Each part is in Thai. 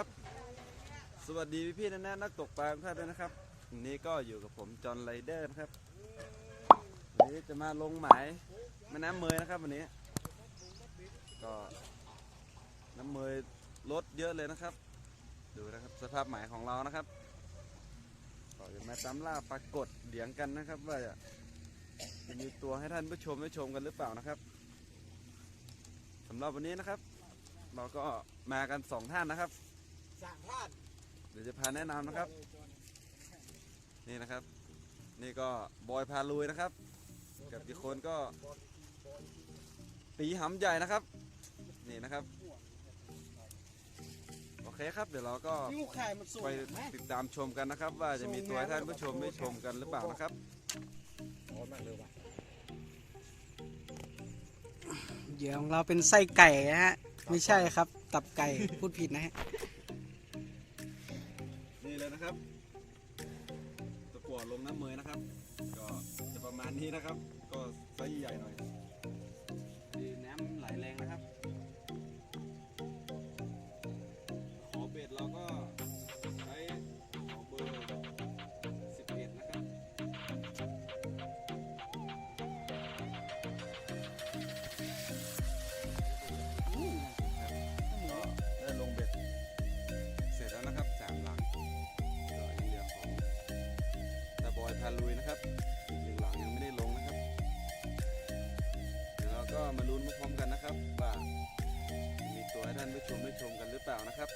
ับสวัสดีพี่ๆนะนะนักตกปลาทุกท่านด้วยนะครับวันนี้ก็อยู่กับผมจอห์นไรเดอร์นะครับวันนี้จะมาลงหมายแม่น้ำเมยนะครับวันนี้ ก็น้ำเมยลดเยอะเลยนะครับ ดูนะครับสภาพหมายของเรานะครับก็จะมาตามล่าปรากฏเดียงกันนะครับ ว่าจะจะมีตัวให้ท่านผู้ชมได้ชมกันหรือเปล่านะครับสำหรับวันนี้นะครับ เราก็มากันสองท่านนะครับ สร้างพลาดเดี๋ยวจะพาแนะนำนะครับ นี่นะครับ นี่ก็บอยพาลุยนะครับ กับอีกคนก็ตีหำใหญ่นะครับ นี่นะครับ โอเคครับ เดี๋ยวเราก็นิ้วไข่มันสูงไปไหมติดตามชมกันนะครับ ว่าจะมีตัวให้ท่านผู้ชมได้ชมกันหรือเปล่านะครับเหยื่อของเราเป็นไส้ไก่นะฮะ ไม่ใช่ครับ ตับไก่ พูดผิดนะฮะ กว่าลงน้ำเมยนะครับ ก็จะประมาณนี้นะครับ ก็ไซส์ใหญ่หน่อย ชมได้ชมกันหรือเปล่านะครับ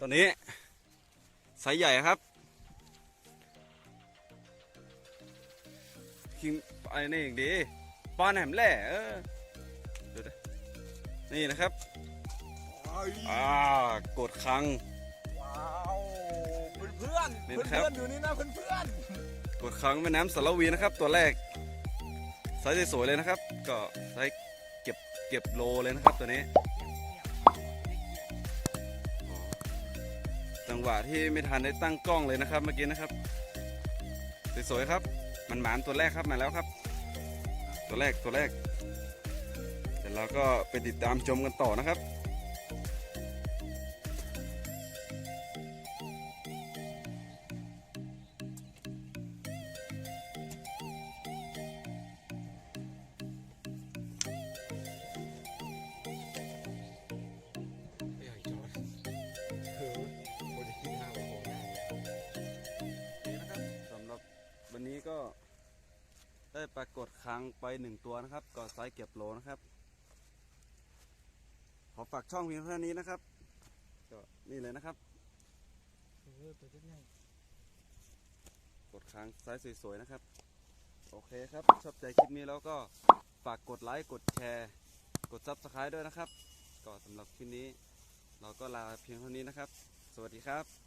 ตอนนี้ไซส์ใหญ่ครับคิงไอ้นี่อย่างดีป้อนแหมแหล่เออเดี๋ยวนะนี่นะครับอ่ากดครั้งว้าวเพื่อนนี่เพื่อนนะครับเพื่อนอยู่นี่นะเพื่อนเพื่อนกดครั้งแม่น้ำสารวีนะครับ ตัวแรกไซส์สวยๆเลยนะครับ ก็ไซส์เก็บเก็บโลเลยนะครับตัวนี้ จังหวะที่ไม่ทันได้ตั้งกล้องเลยนะครับเมื่อกี้นะครับ สวยๆครับ มันหมานตัวแรกครับมาแล้วครับ ตัวแรกตัวแรกเดี๋ยวเราก็ไปติดตามชมกันต่อนะครับ ได้ปรากฏครั้งไปหนึ่งตัวนะครับก็ไซส์เก็บโลนะครับ ขอฝากช่องเพียงเท่านี้นะครับ ก็นี่เลยนะครับกดค้างไซส์สวยๆนะครับ โอเคครับ ชอบใจคลิปนี้แล้วก็ฝากกดไลค์กดแชร์ กด Subscribe ด้วยนะครับ ก็สำหรับคลิปนี้ เราก็ลาเพียงเท่านี้นะครับ สวัสดีครับ